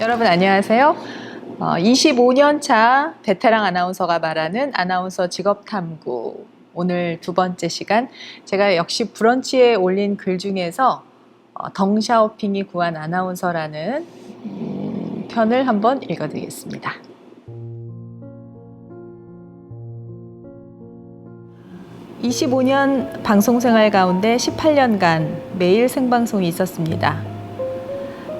여러분 안녕하세요. 어, 25년 차 베테랑 아나운서가 말하는 아나운서 직업 탐구. 오늘 두 번째 시간 제가 역시 브런치에 올린 글 중에서 어, 덩샤오핑이 구한 아나운서라는 음, 편을 한번 읽어드리겠습니다. (25년) 방송생활 가운데 (18년간) 매일 생방송이 있었습니다.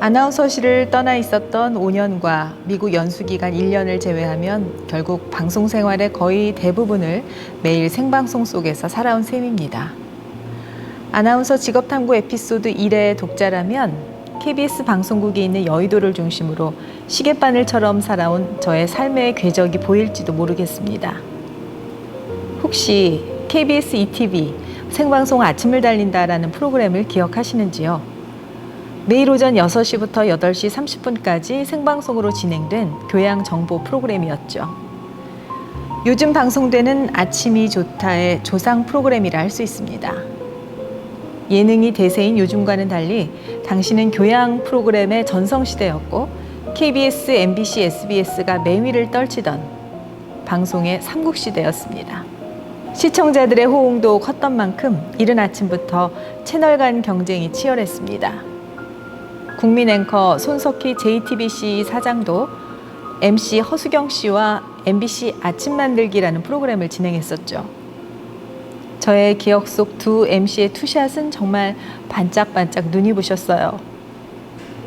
아나운서실을 떠나 있었던 5년과 미국 연수 기간 1년을 제외하면 결국 방송 생활의 거의 대부분을 매일 생방송 속에서 살아온 셈입니다. 아나운서 직업 탐구 에피소드 1의 독자라면 KBS 방송국이 있는 여의도를 중심으로 시계바늘처럼 살아온 저의 삶의 궤적이 보일지도 모르겠습니다. 혹시 KBS ETV 생방송 아침을 달린다라는 프로그램을 기억하시는지요? 매일 오전 6시부터 8시 30분까지 생방송으로 진행된 교양 정보 프로그램이었죠. 요즘 방송되는 아침이 좋다의 조상 프로그램이라 할 수 있습니다. 예능이 대세인 요즘과는 달리 당시는 교양 프로그램의 전성시대였고 KBS, MBC, SBS가 매위를 떨치던 방송의 삼국시대였습니다. 시청자들의 호응도 컸던 만큼 이른 아침부터 채널 간 경쟁이 치열했습니다. 국민 앵커 손석희 JTBC 사장도 MC 허수경 씨와 MBC 아침 만들기라는 프로그램을 진행했었죠. 저의 기억 속 두 MC의 투샷은 정말 반짝반짝 눈이 부셨어요.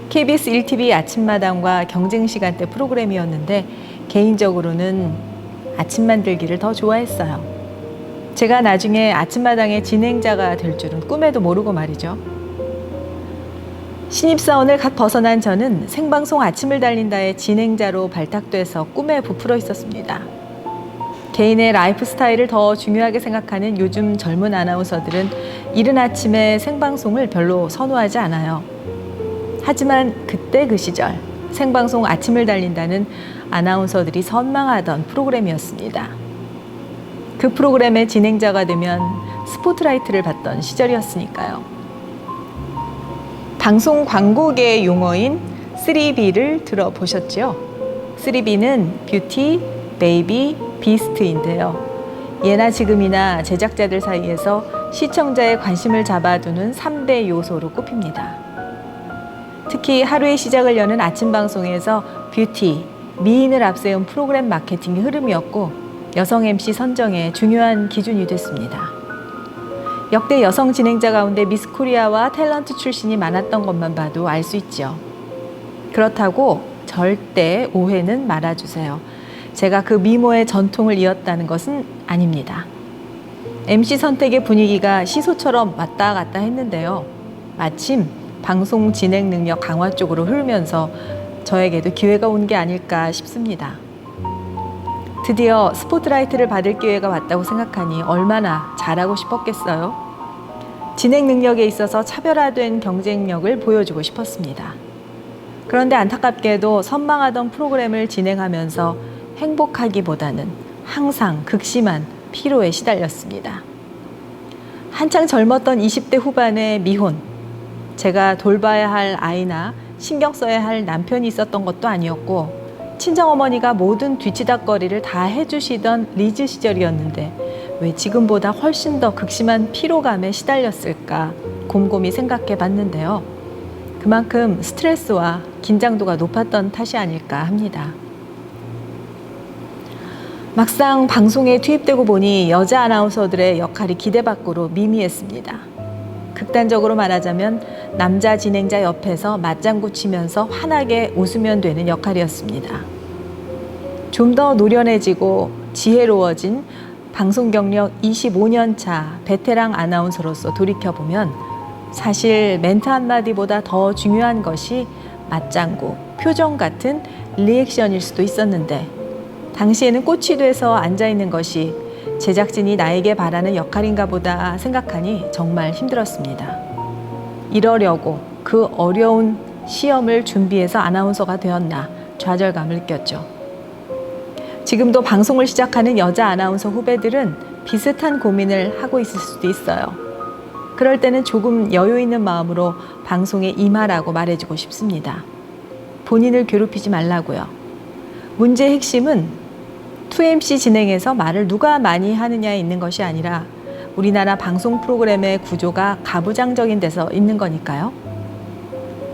KBS 1TV 아침마당과 경쟁 시간대 프로그램이었는데 개인적으로는 아침 만들기를 더 좋아했어요. 제가 나중에 아침마당의 진행자가 될 줄은 꿈에도 모르고 말이죠. 신입사원을 갓 벗어난 저는 생방송 아침을 달린다의 진행자로 발탁돼서 꿈에 부풀어 있었습니다. 개인의 라이프 스타일을 더 중요하게 생각하는 요즘 젊은 아나운서들은 이른 아침에 생방송을 별로 선호하지 않아요. 하지만 그때 그 시절 생방송 아침을 달린다는 아나운서들이 선망하던 프로그램이었습니다. 그 프로그램의 진행자가 되면 스포트라이트를 받던 시절이었으니까요. 방송 광고계 용어인 3B를 들어보셨죠? 3B는 뷰티, 베이비, 비스트인데요. 예나 지금이나 제작자들 사이에서 시청자의 관심을 잡아두는 3대 요소로 꼽힙니다. 특히 하루의 시작을 여는 아침 방송에서 뷰티, 미인을 앞세운 프로그램 마케팅이 흐름이었고 여성 MC 선정의 중요한 기준이 됐습니다. 역대 여성 진행자 가운데 미스 코리아와 탤런트 출신이 많았던 것만 봐도 알 수 있죠. 그렇다고 절대 오해는 말아주세요. 제가 그 미모의 전통을 이었다는 것은 아닙니다. MC 선택의 분위기가 시소처럼 왔다 갔다 했는데요. 마침 방송 진행 능력 강화 쪽으로 흐르면서 저에게도 기회가 온 게 아닐까 싶습니다. 드디어 스포트라이트를 받을 기회가 왔다고 생각하니 얼마나 잘하고 싶었겠어요. 진행 능력에 있어서 차별화된 경쟁력을 보여주고 싶었습니다. 그런데 안타깝게도 선망하던 프로그램을 진행하면서 행복하기보다는 항상 극심한 피로에 시달렸습니다. 한창 젊었던 20대 후반의 미혼, 제가 돌봐야 할 아이나 신경 써야 할 남편이 있었던 것도 아니었고, 친정어머니가 모든 뒤치다거리를 다 해주시던 리즈 시절이었는데 왜 지금보다 훨씬 더 극심한 피로감에 시달렸을까 곰곰이 생각해 봤는데요. 그만큼 스트레스와 긴장도가 높았던 탓이 아닐까 합니다. 막상 방송에 투입되고 보니 여자 아나운서들의 역할이 기대 밖으로 미미했습니다. 극단적으로 말하자면 남자 진행자 옆에서 맞장구 치면서 환하게 웃으면 되는 역할이었습니다. 좀 더 노련해지고 지혜로워진 방송 경력 25년 차 베테랑 아나운서로서 돌이켜보면 사실 멘트 한마디보다 더 중요한 것이 맞장구, 표정 같은 리액션일 수도 있었는데 당시에는 꽃이 돼서 앉아있는 것이 제작진이 나에게 바라는 역할인가 보다 생각하니 정말 힘들었습니다. 이러려고 그 어려운 시험을 준비해서 아나운서가 되었나 좌절감을 느꼈죠. 지금도 방송을 시작하는 여자 아나운서 후배들은 비슷한 고민을 하고 있을 수도 있어요. 그럴 때는 조금 여유 있는 마음으로 방송에 임하라고 말해주고 싶습니다. 본인을 괴롭히지 말라고요. 문제의 핵심은 2MC 진행에서 말을 누가 많이 하느냐에 있는 것이 아니라 우리나라 방송 프로그램의 구조가 가부장적인 데서 있는 거니까요.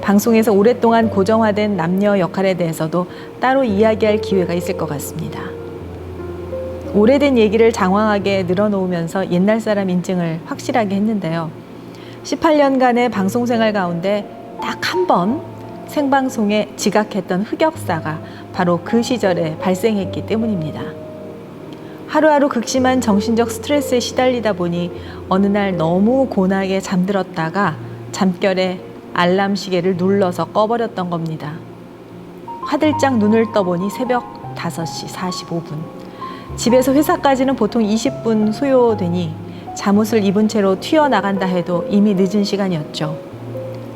방송에서 오랫동안 고정화된 남녀 역할에 대해서도 따로 이야기할 기회가 있을 것 같습니다. 오래된 얘기를 장황하게 늘어놓으면서 옛날 사람 인증을 확실하게 했는데요. 18년간의 방송 생활 가운데 딱 한 번 생방송에 지각했던 흑역사가 바로 그 시절에 발생했기 때문입니다. 하루하루 극심한 정신적 스트레스에 시달리다 보니 어느 날 너무 고나게 잠들었다가 잠결에 알람 시계를 눌러서 꺼버렸던 겁니다. 화들짝 눈을 떠보니 새벽 5시 45분. 집에서 회사까지는 보통 20분 소요되니 잠옷을 입은 채로 튀어나간다 해도 이미 늦은 시간이었죠.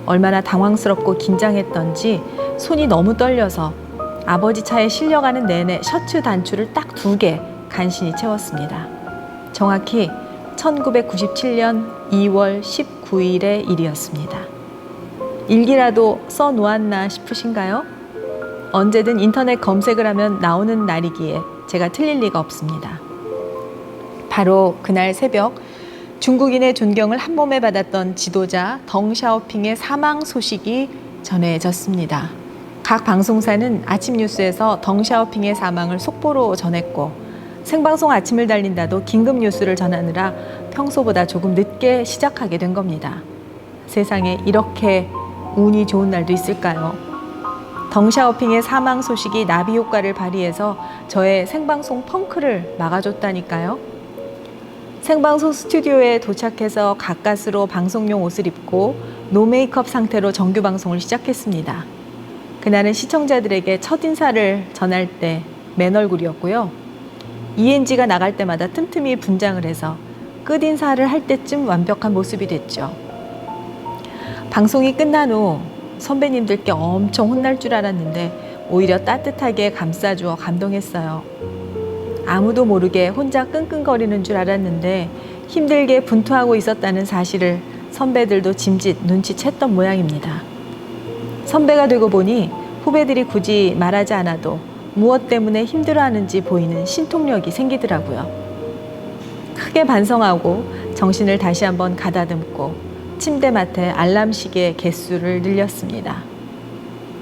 얼마나 당황스럽고 긴장했던지 손이 너무 떨려서 아버지 차에 실려가는 내내 셔츠 단추를 딱 두 개 간신히 채웠습니다. 정확히 1997년 2월 19일의 일이었습니다. 일기라도 써 놓았나 싶으신가요? 언제든 인터넷 검색을 하면 나오는 날이기에 제가 틀릴 리가 없습니다. 바로 그날 새벽 중국인의 존경을 한 몸에 받았던 지도자 덩샤오핑의 사망 소식이 전해졌습니다. 각 방송사는 아침 뉴스에서 덩샤오핑의 사망을 속보로 전했고 생방송 아침을 달린다도 긴급 뉴스를 전하느라 평소보다 조금 늦게 시작하게 된 겁니다. 세상에 이렇게 운이 좋은 날도 있을까요? 덩샤오핑의 사망 소식이 나비 효과를 발휘해서 저의 생방송 펑크를 막아줬다니까요. 생방송 스튜디오에 도착해서 가까스로 방송용 옷을 입고 노 메이크업 상태로 정규 방송을 시작했습니다. 그날은 시청자들에게 첫 인사를 전할 때 맨 얼굴이었고요. ENG가 나갈 때마다 틈틈이 분장을 해서 끝 인사를 할 때쯤 완벽한 모습이 됐죠. 방송이 끝난 후 선배님들께 엄청 혼날 줄 알았는데 오히려 따뜻하게 감싸주어 감동했어요. 아무도 모르게 혼자 끙끙거리는 줄 알았는데 힘들게 분투하고 있었다는 사실을 선배들도 짐짓 눈치챘던 모양입니다. 선배가 되고 보니 후배들이 굳이 말하지 않아도 무엇 때문에 힘들어하는지 보이는 신통력이 생기더라고요. 크게 반성하고 정신을 다시 한번 가다듬고 침대 맡에 알람 시계 개수를 늘렸습니다.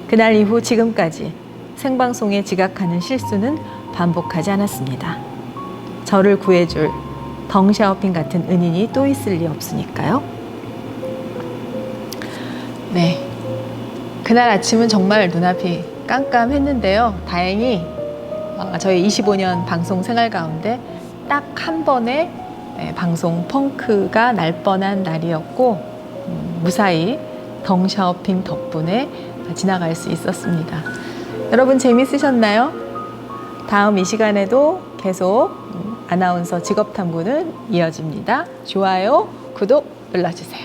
그날 이후 지금까지 생방송에 지각하는 실수는 반복하지 않았습니다. 저를 구해줄 덩샤오핑 같은 은인이 또 있을 리 없으니까요. 네. 그날 아침은 정말 눈앞이 깜깜했는데요. 다행히 어, 저희 25년 방송 생활 가운데 딱 한 번의 예, 방송 펑크가 날 뻔한 날이었고 음, 무사히 덩샤오핑 덕분에 지나갈 수 있었습니다. 여러분 재밌으셨나요? 다음 이 시간에도 계속 음, 아나운서 직업 탐구는 이어집니다. 좋아요, 구독 눌러주세요.